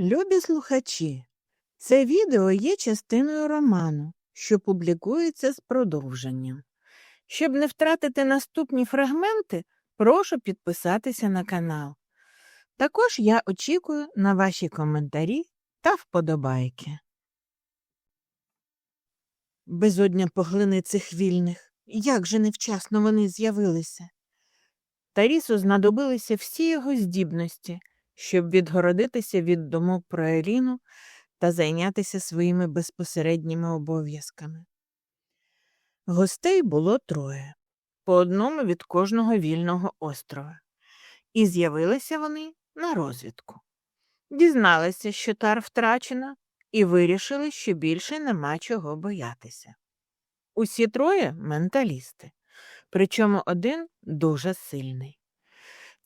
Любі слухачі, це відео є частиною роману, що публікується з продовженням. Щоб не втратити наступні фрагменти, прошу підписатися на канал. Також я очікую на ваші коментарі та вподобайки. Безодня поглини цих вільних. Як же невчасно вони з'явилися. Тарісу знадобилися всі його здібності, щоб відгородитися від думок про Еліну та зайнятися своїми безпосередніми обов'язками. Гостей було троє, по одному від кожного вільного острова, і з'явилися вони на розвідку. Дізналися, що тар втрачена, і вирішили, що більше нема чого боятися. Усі троє менталісти, причому один дуже сильний.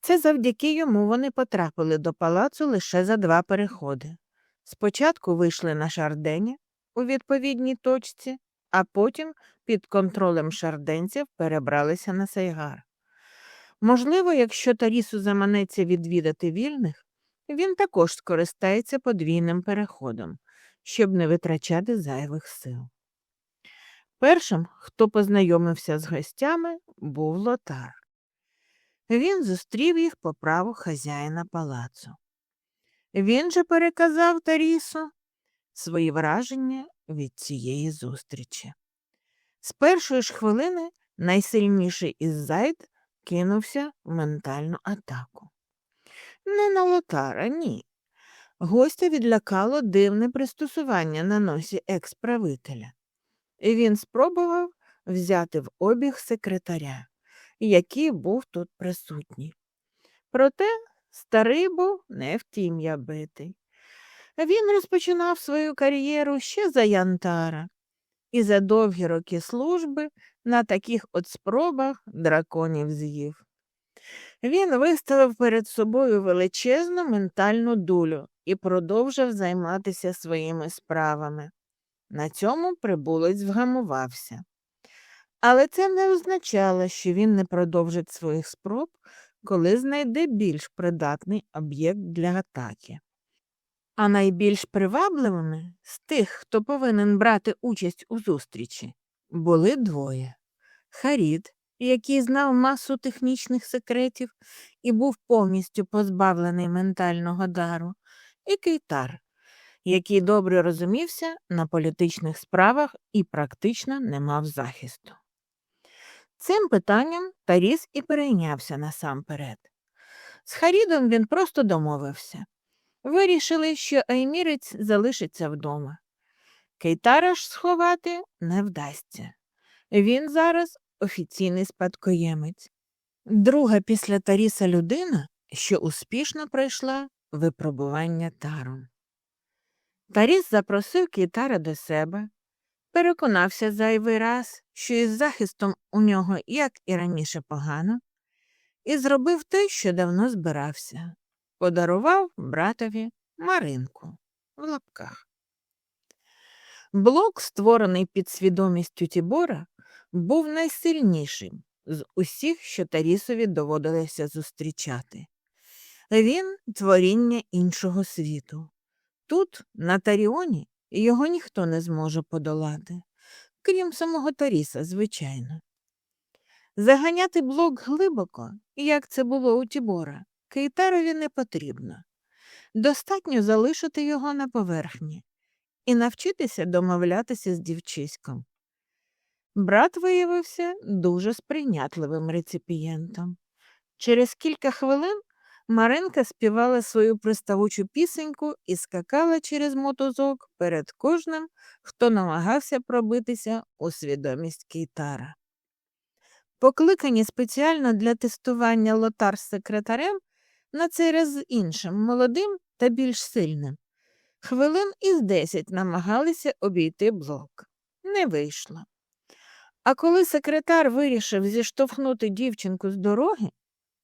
Це завдяки йому вони потрапили до палацу лише за два переходи. Спочатку вийшли на Шардені у відповідній точці, а потім під контролем шарденців перебралися на Сайгар. Можливо, якщо Тарісу заманеться відвідати вільних, він також скористається подвійним переходом, щоб не витрачати зайвих сил. Першим, хто познайомився з гостями, був лотар. Він зустрів їх по праву хазяїна палацу. Він же переказав Тарісу свої враження від цієї зустрічі. З першої ж хвилини найсильніший із зайд кинувся в ментальну атаку. Не на лотара, ні. Гостя відлякало дивне пристосування на носі екс-правителя. І він спробував взяти в обіг секретаря, який був тут присутній. Проте старий був не в тім'я битий. Він розпочинав свою кар'єру ще за Янтара, і за довгі роки служби на таких от спробах драконів з'їв. Він виставив перед собою величезну ментальну дулю і продовжив займатися своїми справами. На цьому прибулець вгамувався. Але це не означало, що він не продовжить своїх спроб, коли знайде більш придатний об'єкт для атаки. А найбільш привабливими з тих, хто повинен брати участь у зустрічі, були двоє Харід, який знав масу технічних секретів і був повністю позбавлений ментального дару, і Кейтар, який добре розумівся на політичних справах і практично не мав захисту. Цим питанням Таріс і перейнявся насамперед. З Харідом він просто домовився. Вирішили, що Аймірець залишиться вдома. Кейтара ж сховати не вдасться. Він зараз офіційний спадкоємець. Друга після Таріса людина, що успішно пройшла випробування таром. Таріс запросив Кейтара до себе, переконався зайвий раз, що із захистом у нього, як і раніше, погано, і зробив те, що давно збирався подарував братові Маринку в лапках. Блок, створений під свідомістю Тібора, був найсильнішим з усіх, що Тарісові доводилося зустрічати. Він творіння іншого світу. Тут, на Таріоні, його ніхто не зможе подолати, крім самого Таріса, звичайно. Заганяти блок глибоко, як це було у Тібора, Кейтарові не потрібно. Достатньо залишити його на поверхні і навчитися домовлятися з дівчиськом. Брат виявився дуже сприйнятливим реципієнтом. Через кілька хвилин Маринка співала свою приставучу пісеньку і скакала через мотузок перед кожним, хто намагався пробитися у свідомість Кейтара. Покликані спеціально для тестування лотар з секретарем, на цей раз з іншим, молодим та більш сильним. Хвилин із десять намагалися обійти блок. Не вийшло. А коли секретар вирішив зіштовхнути дівчинку з дороги,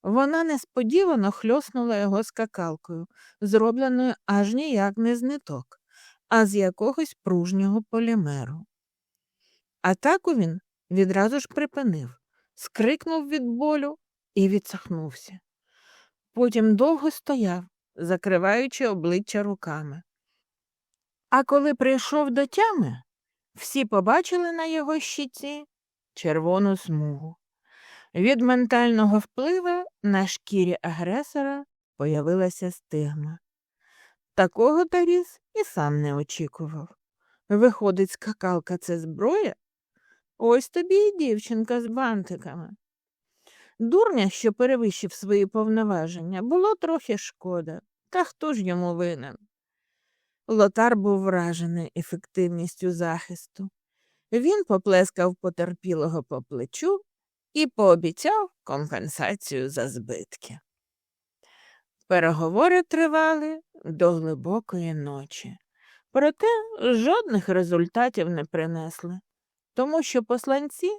вона несподівано хльоснула його скакалкою, зробленою аж ніяк не з ниток, а з якогось пружнього полімеру. Атаку він відразу ж припинив, скрикнув від болю і відсахнувся. Потім довго стояв, закриваючи обличчя руками. А коли прийшов до тями, всі побачили на його щиці червону смугу. Від ментального впливу на шкірі агресора появилася стигма. Такого Таріс і сам не очікував. Виходить, скакалка це зброя? Ось тобі і дівчинка з бантиками. Дурня, що перевищив свої повноваження, було трохи шкода. Та хто ж йому винен? Лотар був вражений ефективністю захисту. Він поплескав потерпілого по плечу і пообіцяв компенсацію за збитки. Переговори тривали до глибокої ночі, проте жодних результатів не принесли, тому що посланці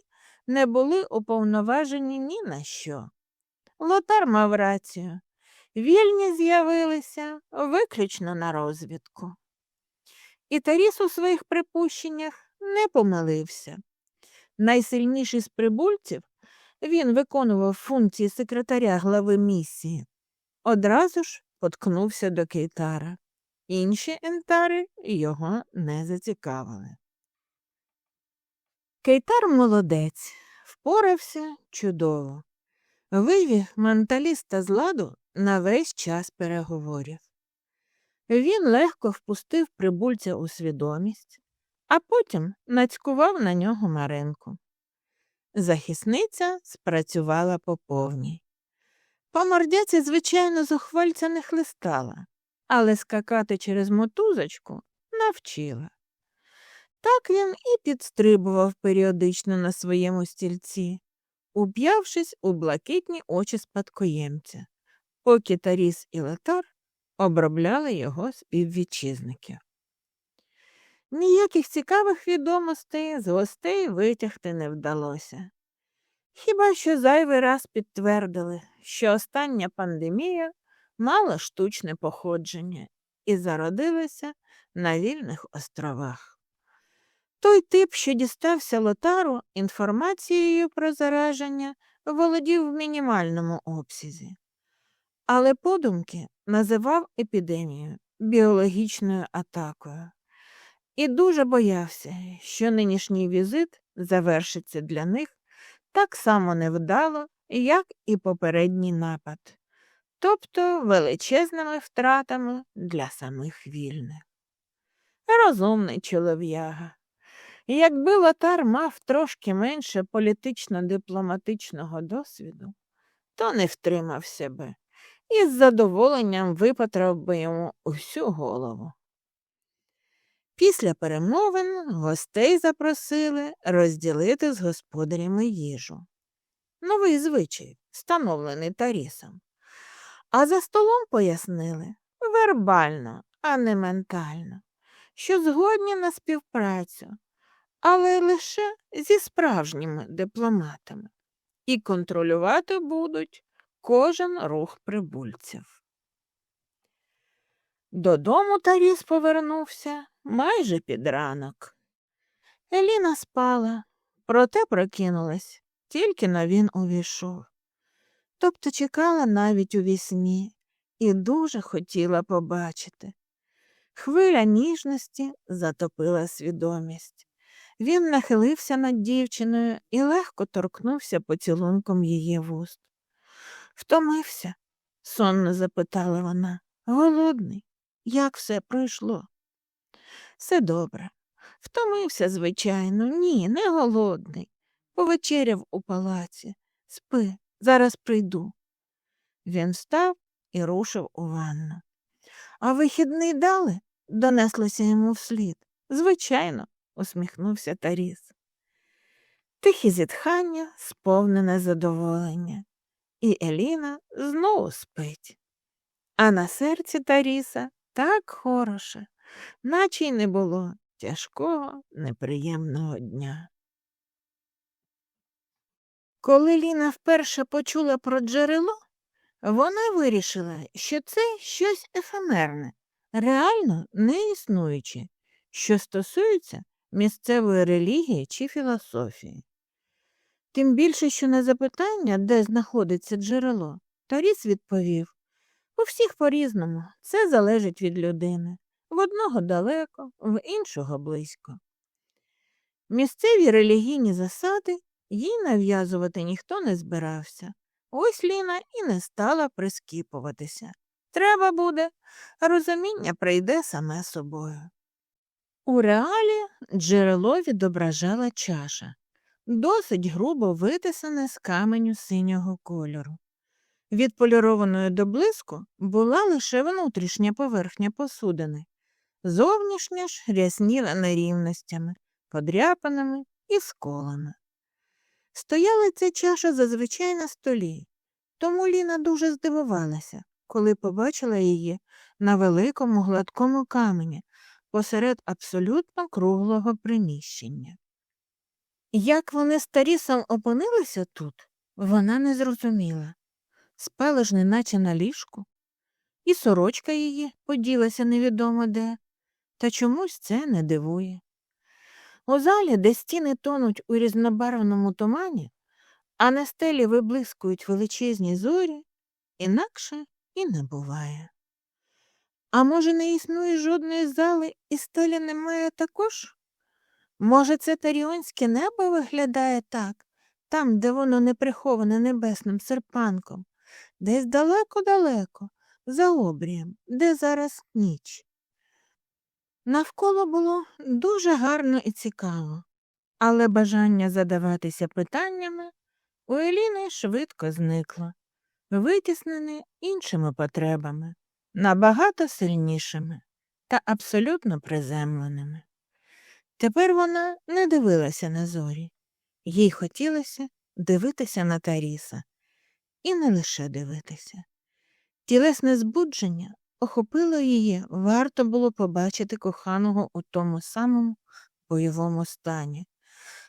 не були уповноважені ні на що. Лотар мав рацію. Вільні з'явилися виключно на розвідку. І Таріс у своїх припущеннях не помилився. Найсильніший з прибульців він виконував функції секретаря глави місії. Одразу ж поткнувся до Кейтара. Інші ентари його не зацікавили. Кейтар молодець, впорався чудово. Вивів менталіста з ладу на весь час переговорів. Він легко впустив прибульця у свідомість, а потім нацькував на нього Маренку. Захисниця спрацювала по повній. По мордяці, звичайно, зухвальця не хлистала, але скакати через мотузочку навчила. Так він і підстрибував періодично на своєму стільці, уп'явшись у блакитні очі спадкоємця, поки Таріс і Летар обробляли його співвітчизників. Ніяких цікавих відомостей з гостей витягти не вдалося. Хіба що зайвий раз підтвердили, що остання пандемія мала штучне походження і зародилася на вільних островах. Той тип, що дістався лотару, інформацією про зараження володів в мінімальному обсязі, але подумки називав епідемію біологічною атакою і дуже боявся, що нинішній візит завершиться для них так само невдало, як і попередній напад, тобто величезними втратами для самих вільних. Розумний чолов'яга. Якби Лотар мав трошки менше політично-дипломатичного досвіду, то не втримався би і з задоволенням випатрав би йому усю голову. Після перемовин гостей запросили розділити з господарями їжу. Новий звичай, встановлений Тарісом. А за столом пояснили вербально, а не ментально, що згодні на співпрацю, але лише зі справжніми дипломатами, і контролювати будуть кожен рух прибульців. Додому Таріс повернувся майже під ранок. Еліна спала, проте прокинулась, тільки но він увійшов. Тобто чекала навіть у вісні і дуже хотіла побачити. Хвиля ніжності затопила свідомість. Він нахилився над дівчиною і легко торкнувся поцілунком її вуст. Втомився? сонно запитала вона. Голодний. Як все пройшло? Все добре. Втомився, звичайно, ні, не голодний. Повечеряв у палаці. Спи, зараз прийду. Він встав і рушив у ванну. А вихідний дали? донеслося йому вслід. Звичайно, усміхнувся Таріс. Тихі зітхання, сповнене задоволення, і Еліна знову спить. А на серці Таріса так хороше, наче й не було тяжкого, неприємного дня. Коли Ліна вперше почула про джерело, вона вирішила, що це щось ефемерне, реально не існуюче, що стосується місцевої релігії чи філософії. Тим більше, що на запитання, де знаходиться джерело, Таріс відповів У всіх по-різному. Це залежить від людини. В одного далеко, в іншого близько. Місцеві релігійні засади їй нав'язувати ніхто не збирався. Ось Ліна і не стала прискіпуватися. Треба буде, а розуміння прийде саме собою. У реалі джерело відображала чаша, досить грубо витисане з каменю синього кольору. Відполірованою до блиску була лише внутрішня поверхня посудини, зовнішня ж рясніла нерівностями, подряпаними і сколами. Стояла ця чаша зазвичай на столі, тому Ліна дуже здивувалася, коли побачила її на великому гладкому камені посеред абсолютно круглого приміщення. Як вони з Тарісом опинилися тут, вона не зрозуміла. Спала ж неначе на ліжку, і сорочка її поділася невідомо де, та чомусь це не дивує. У залі, де стіни тонуть у різнобарвному тумані, а на стелі виблискують величезні зорі, інакше і не буває. А може, не існує жодної зали і стелі немає також? Може, це таріонське небо виглядає так, там, де воно не приховане небесним серпанком, десь далеко-далеко, за обрієм, де зараз ніч. Навколо було дуже гарно і цікаво, але бажання задаватися питаннями у Еліни швидко зникло, витіснене іншими потребами, набагато сильнішими та абсолютно приземленими. Тепер вона не дивилася на зорі, їй хотілося дивитися на Таріса, і не лише дивитися. Тілесне збудження охопило її, варто було побачити коханого у тому самому бойовому стані.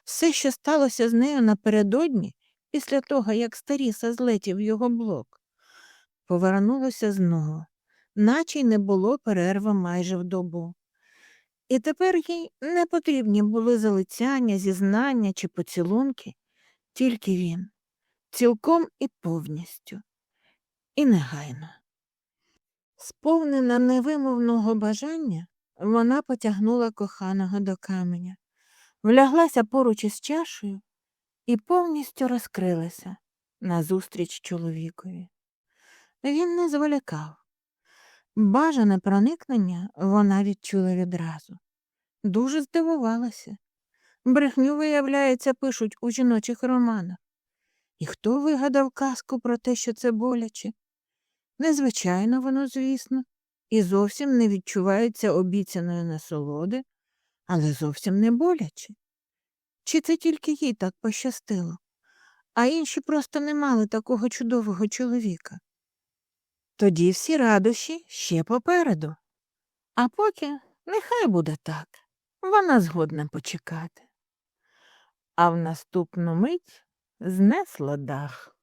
Все, що сталося з нею напередодні, після того, як старіса злетів його блок, повернулося знову, наче й не було перерви майже в добу. І тепер їй не потрібні були залицяння, зізнання чи поцілунки, тільки він, цілком і повністю, і негайно. Сповнена невимовного бажання, вона потягнула коханого до каменя, вляглася поруч із чашею і повністю розкрилася назустріч чоловікові. Він не зволікав. Бажане проникнення вона відчула відразу. Дуже здивувалася. Брехню, виявляється, пишуть у жіночих романах. І хто вигадав казку про те, що це боляче? Незвичайно воно, звісно, і зовсім не відчувається обіцяної насолоди, але зовсім не боляче. Чи це тільки їй так пощастило, а інші просто не мали такого чудового чоловіка? Тоді всі радощі ще попереду. А поки нехай буде так, вона згодна почекати. А в наступну мить знесло дах.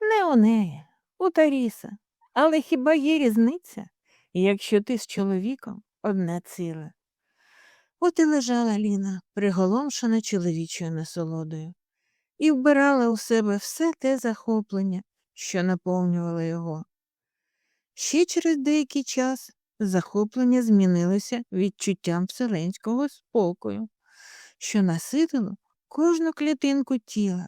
Не у неї, у Таріса. Але хіба є різниця, якщо ти з чоловіком одне ціле? От і лежала Ліна, приголомшена чоловічою насолодою, і вбирала у себе все те захоплення, що наповнювало його. Ще через деякий час захоплення змінилося відчуттям вселенського спокою, що наситило кожну клітинку тіла.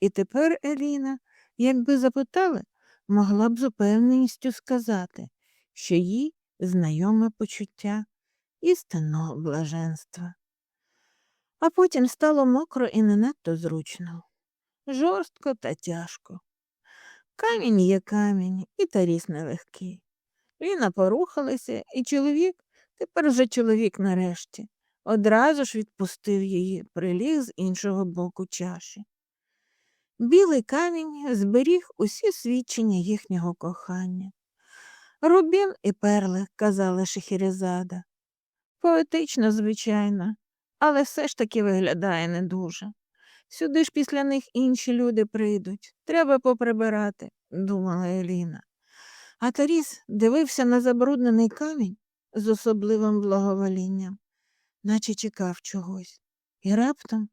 І тепер Еліна, якби запитали, могла б з упевненістю сказати, що їй знайоме почуття істинного блаженства. А потім стало мокро і не надто зручно, жорстко та тяжко. Камінь є камінь, і таріс нелегкий. Ліна порухалася, і чоловік, тепер вже чоловік нарешті, одразу ж відпустив її, приліг з іншого боку чаші. Білий камінь зберіг усі свідчення їхнього кохання. Рубін і перли, казала Шехерезада. Поетично, звичайно, але все ж таки виглядає не дуже. Сюди ж після них інші люди прийдуть. Треба поприбирати, думала Еліна. А Таріс дивився на забруднений камінь з особливим благоволінням, наче чекав чогось. І раптом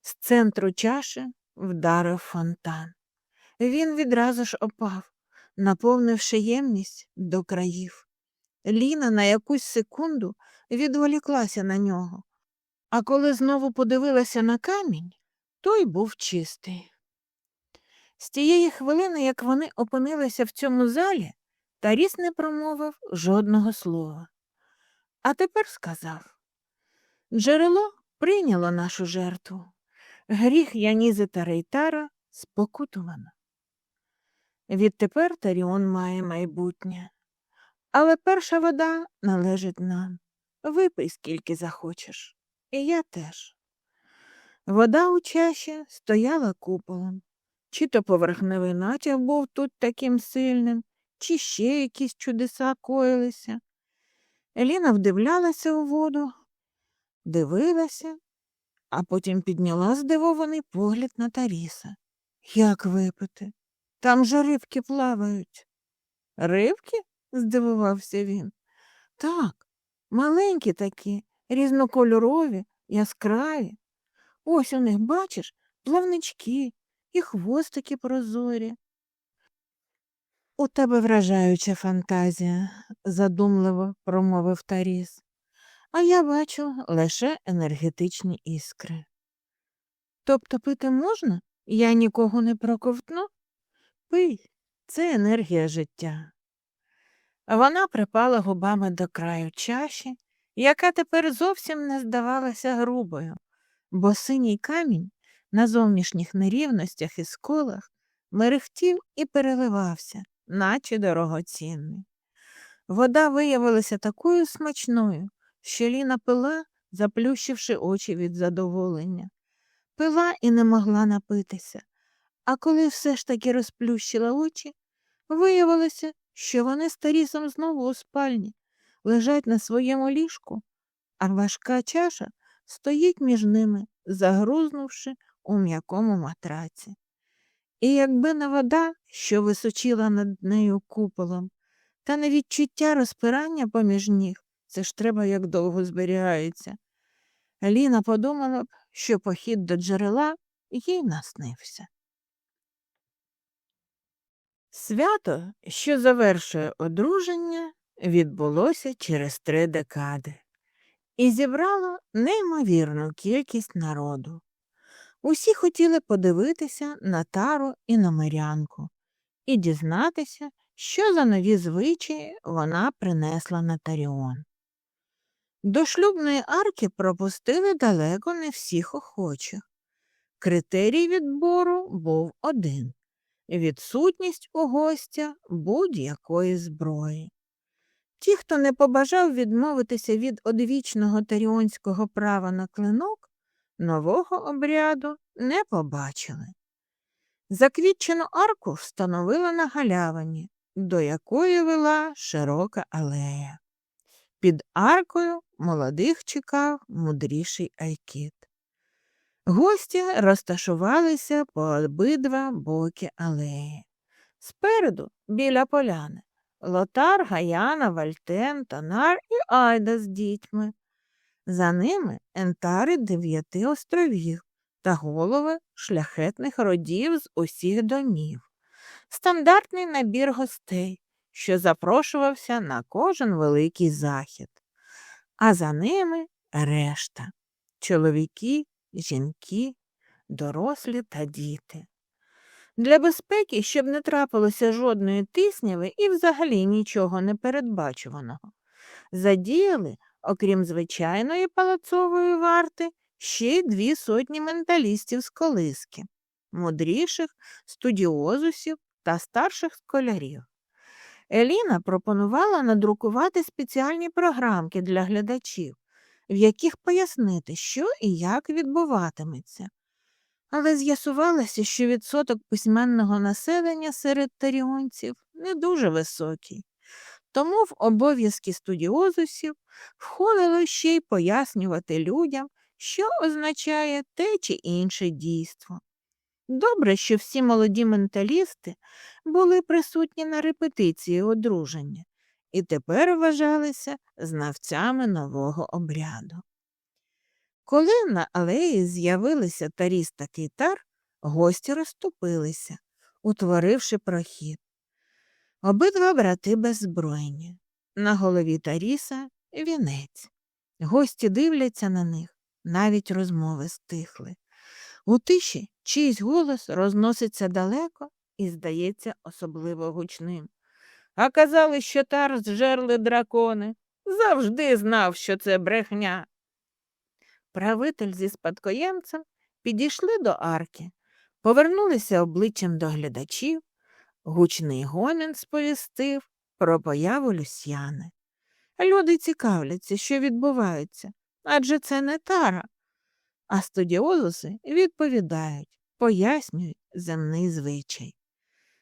з центру чаші вдарив фонтан. Він відразу ж опав, наповнивши ємність до країв. Ліна на якусь секунду відволіклася на нього, а коли знову подивилася на камінь, той був чистий. З тієї хвилини, як вони опинилися в цьому залі, Таріс не промовив жодного слова. А тепер сказав Джерело прийняло нашу жертву. Гріх Янізи та Рейтара спокутувано. Відтепер Таріон має майбутнє. Але перша вода належить нам. Випий скільки захочеш. І я теж. Вода у чаші стояла куполом. Чи то поверхневий натяг був тут таким сильним, чи ще якісь чудеса коїлися. Еліна вдивлялася у воду, дивилася, а потім підняла здивований погляд на Таріса. Як випити? Там же рибки плавають. Рибки? здивувався він. Так, маленькі такі, різнокольорові, яскраві. Ось у них, бачиш, плавнички і хвостики прозорі. У тебе вражаюча фантазія, задумливо промовив Таріс, а я бачу лише енергетичні іскри. Тобто пити можна? Я нікого не проковтну? Пий, це енергія життя. Вона припала губами до краю чаші, яка тепер зовсім не здавалася грубою, бо синій камінь на зовнішніх нерівностях і сколах мерехтів і переливався, наче дорогоцінний. Вода виявилася такою смачною, що Ліна пила, заплющивши очі від задоволення. Пила і не могла напитися, а коли все ж таки розплющила очі, виявилося, що вони з Тарісом знову у спальні, лежать на своєму ліжку, а важка чаша стоїть між ними, загрузнувши у м'якому матраці. І якби не вода, що височила над нею куполом, та не відчуття розпирання поміж ніг, це ж треба як довго зберігається. Ліна подумала б, що похід до джерела їй наснився. Свято, що завершує одруження, відбулося через три декади і зібрало неймовірну кількість народу. Усі хотіли подивитися на тару і на мирянку і дізнатися, що за нові звичаї вона принесла на Таріон. До шлюбної арки пропустили далеко не всіх охочих. Критерій відбору був один відсутність у гостя будь-якої зброї. Ті, хто не побажав відмовитися від одвічного таріонського права на клинок, нового обряду не побачили. Заквітчену арку встановили на галявині, до якої вела широка алея. Під аркою молодих чекав мудріший Айкіт. Гості розташувалися по обидва боки алеї. Спереду, біля поляни, Лотар, Гаяна, Вальтен, Танар і Айда з дітьми. За ними ентари дев'яти островів та голови шляхетних родів з усіх домів. Стандартний набір гостей, що запрошувався на кожен великий захід. А за ними решта чоловіки, жінки, дорослі та діти. Для безпеки, щоб не трапилося жодної тисняви і взагалі нічого непередбачуваного, задіяли, окрім звичайної палацової варти, ще й дві сотні менталістів з колиски, мудріших, студіозусів та старших школярів. Еліна пропонувала надрукувати спеціальні програмки для глядачів, в яких пояснити, що і як відбуватиметься. Але з'ясувалося, що відсоток письменного населення серед таріонців не дуже високий, тому в обов'язки студіозусів входило ще й пояснювати людям, що означає те чи інше дійство. Добре, що всі молоді менталісти були присутні на репетиції одруження і тепер вважалися знавцями нового обряду. Коли на алеї з'явилися Таріс та Кейтар, гості розступилися, утворивши прохід. Обидва брати беззбройні. На голові Таріса вінець. Гості дивляться на них, навіть розмови стихли. У тиші чийсь голос розноситься далеко і здається особливо гучним. А казали, що тар зжерли дракони. Завжди знав, що це брехня. Правитель зі спадкоємцем підійшли до арки, повернулися обличчям до глядачів. Гучний гомін сповістив про появу Люсьяни. Люди цікавляться, що відбувається, адже це не тара. А студіозуси відповідають, пояснюють земний звичай.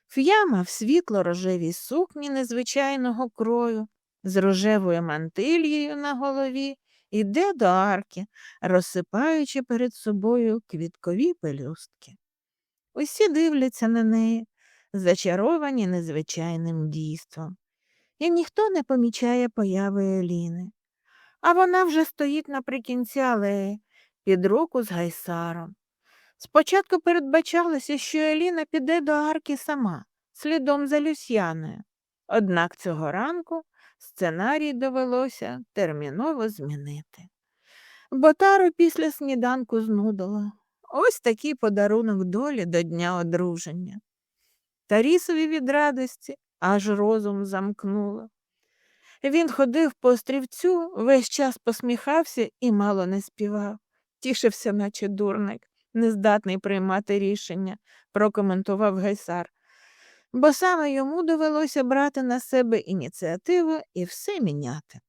Ф'яма в світло рожевій сукні незвичайного крою, з рожевою мантильєю на голові, іде до арки, розсипаючи перед собою квіткові пелюстки. Усі дивляться на неї, зачаровані незвичайним дійством, і ніхто не помічає появи Еліни. А вона вже стоїть наприкінці алеї, під руку з гайсаром. Спочатку передбачалося, що Еліна піде до арки сама, слідом за Люсьяною. Однак цього ранку сценарій довелося терміново змінити. Бо Тару після сніданку знудило. Ось такий подарунок долі до дня одруження. Тарісові від радості аж розум замкнуло. Він ходив по острівцю, весь час посміхався і мало не співав. Тішився, наче дурник, нездатний приймати рішення, прокоментував гайсар. Бо саме йому довелося брати на себе ініціативу і все міняти.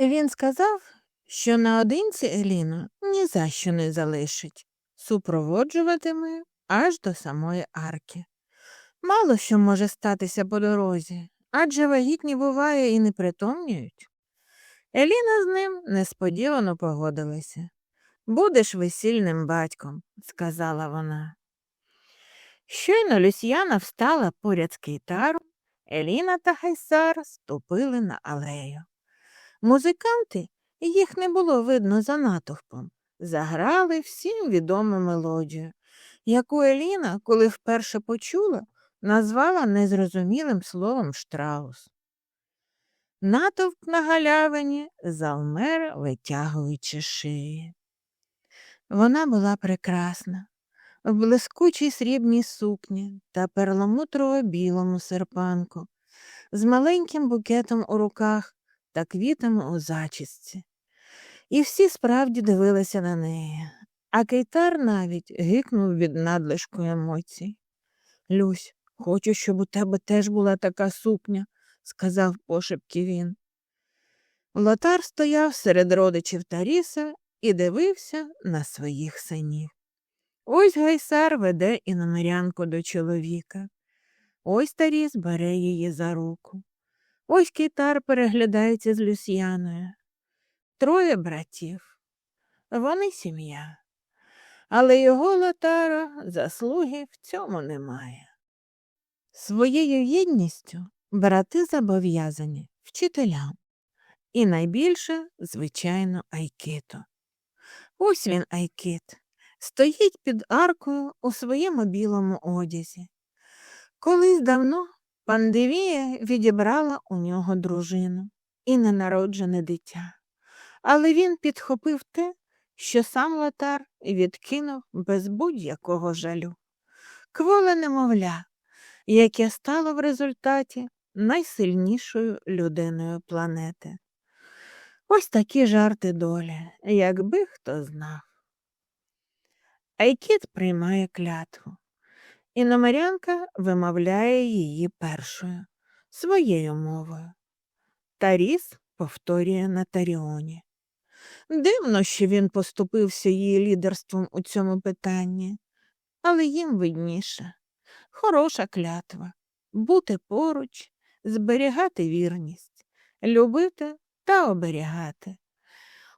Він сказав, що наодинці Еліну ні за що не залишить, супроводжуватиме аж до самої арки. Мало що може статися по дорозі, адже вагітні буває і не притомнюють. Еліна з ним несподівано погодилася. Будеш весільним батьком, сказала вона. Щойно Люсьяна встала поряд з кейтаром, Еліна та Гайсар ступили на алею. Музиканти, їх не було видно за натовпом, заграли всім відому мелодію, яку Еліна, коли вперше почула, назвала незрозумілим словом штраус. Натовп на галявині завмер, витягуючи шиї. Вона була прекрасна, в блискучій срібній сукні та перламутрово білому серпанку, з маленьким букетом у руках та квітами у зачісці. І всі справді дивилися на неї, а Кейтар навіть гикнув від надлишку емоцій. Люсь, хочу, щоб у тебе теж була така сукня, сказав пошепки він. Лотар стояв серед родичів Таріса і дивився на своїх синів. Ось гайсар веде іномирянку до чоловіка. Ось Таріс бере її за руку. Ось китар переглядається з Люсьяною. Троє братів. Вони сім'я. Але його Лотара заслуги в цьому немає. Своєю єдністю брати зобов'язані вчителям. І найбільше, звичайно, Айкито. Ось він, Айкит, стоїть під аркою у своєму білому одязі. Колись давно пандемія відібрала у нього дружину і ненароджене дитя, але він підхопив те, що сам латар відкинув без будь-якого жалю. Кволе немовля, яке стало в результаті найсильнішою людиною планети. Ось такі жарти долі, якби хто знав. Айкіт приймає клятву, і номерянка вимовляє її першою, своєю мовою. Таріс повторює на Таріоні. Дивно, що він поступився її лідерством у цьому питанні, але їм видніше. Хороша клятва бути поруч, зберігати вірність, любити та оберігати.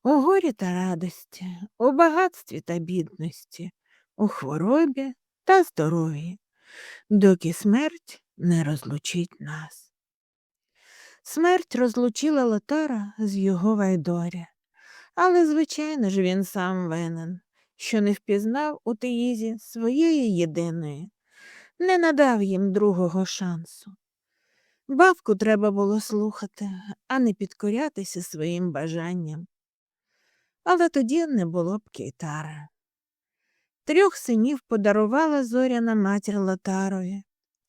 У горі та радості, у багатстві та бідності, у хворобі та здоров'ї, доки смерть не розлучить нас. Смерть розлучила Лотара з його Вайдоря, але, звичайно ж, він сам винен, що не впізнав у Теїзі своєї єдиної, не надав їм другого шансу. Бабку треба було слухати, а не підкорятися своїм бажанням. Але тоді не було б Кейтара. Трьох синів подарувала зоряна матір Лотарові,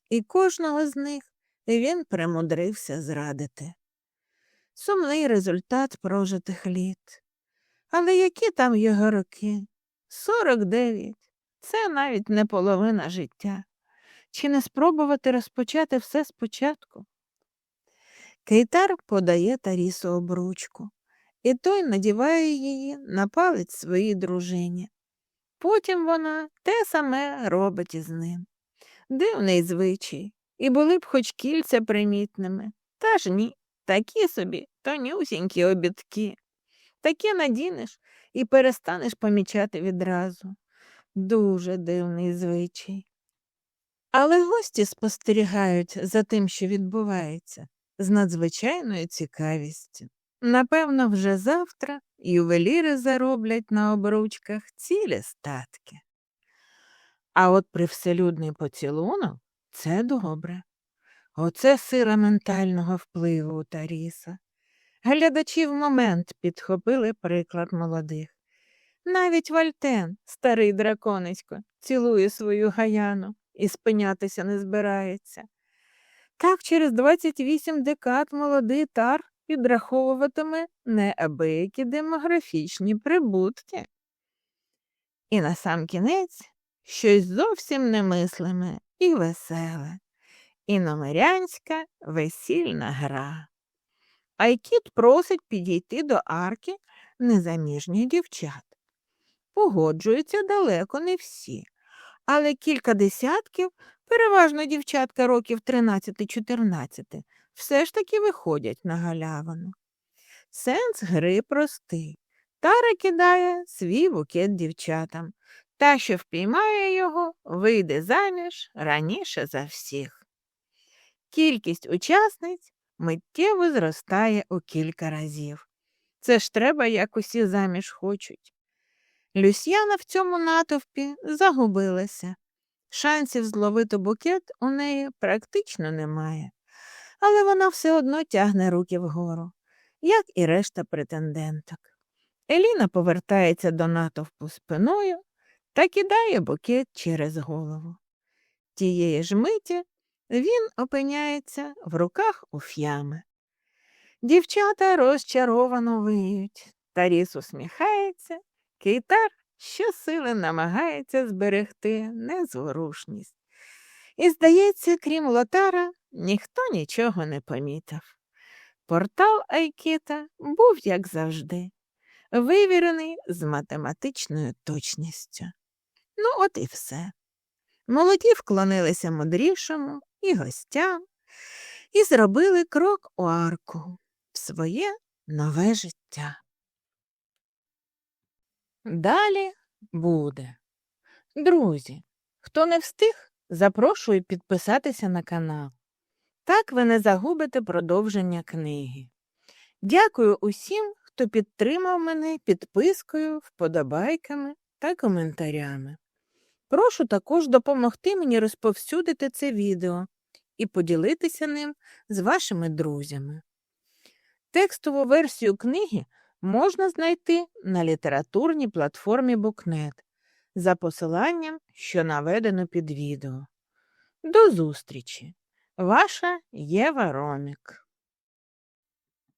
і кожного з них він примудрився зрадити. Сумний результат прожитих літ. Але які там його роки? Сорок дев'ять. Це навіть не половина життя. Чи не спробувати розпочати все спочатку? Кейтар подає Тарісу обручку, і той надіває її на палець своїй дружині. Потім вона те саме робить із ним. Дивний звичай, і були б хоч кільця примітними. Та ж ні, такі собі тонюсінькі обідки. Таке надінеш і перестанеш помічати відразу. Дуже дивний звичай. Але гості спостерігають за тим, що відбувається, з надзвичайною цікавістю. Напевно, вже завтра ювеліри зароблять на обручках цілі статки. А от привселюдний поцілунок це добре. Оце сила ментального впливу у Таріса. Глядачі в момент підхопили приклад молодих. Навіть Вальтен, старий драконисько, цілує свою гаяну і спинятися не збирається. Так через 28 декад молодий тар підраховуватиме неабиякі демографічні прибутки. І на сам кінець щось зовсім немислиме і веселе, і номерянська весільна гра. Айкіт просить підійти до арки незаміжніх дівчат. Погоджуються далеко не всі, але кілька десятків, переважно дівчатка років 13-14, все ж таки виходять на галявину. Сенс гри простий. Тара кидає свій букет дівчатам, та, що впіймає його, вийде заміж раніше за всіх. Кількість учасниць миттєво зростає у кілька разів. Це ж треба, як усі заміж хочуть. Люсьяна в цьому натовпі загубилася. Шансів зловити букет у неї практично немає, але вона все одно тягне руки вгору, як і решта претенденток. Еліна повертається до натовпу спиною та кидає букет через голову. Тієї ж миті він опиняється в руках у ф'ями. Дівчата розчаровано виють. Таріс усміхається, Кейтар щосили намагається зберегти незворушність. І, здається, крім лотара, ніхто нічого не помітив. Портал Айкіта був, як завжди, вивірений з математичною точністю. Ну, от і все. Молоді вклонилися мудрішому і гостям і зробили крок у арку в своє нове життя. Далі буде. Друзі, хто не встиг, запрошую підписатися на канал. Так ви не загубите продовження книги. Дякую усім, хто підтримав мене підпискою, вподобайками та коментарями. Прошу також допомогти мені розповсюдити це відео і поділитися ним з вашими друзями. Текстову версію книги можна знайти на літературній платформі Букнет за посиланням, що наведено під відео. До зустрічі! Ваша Єва Ромік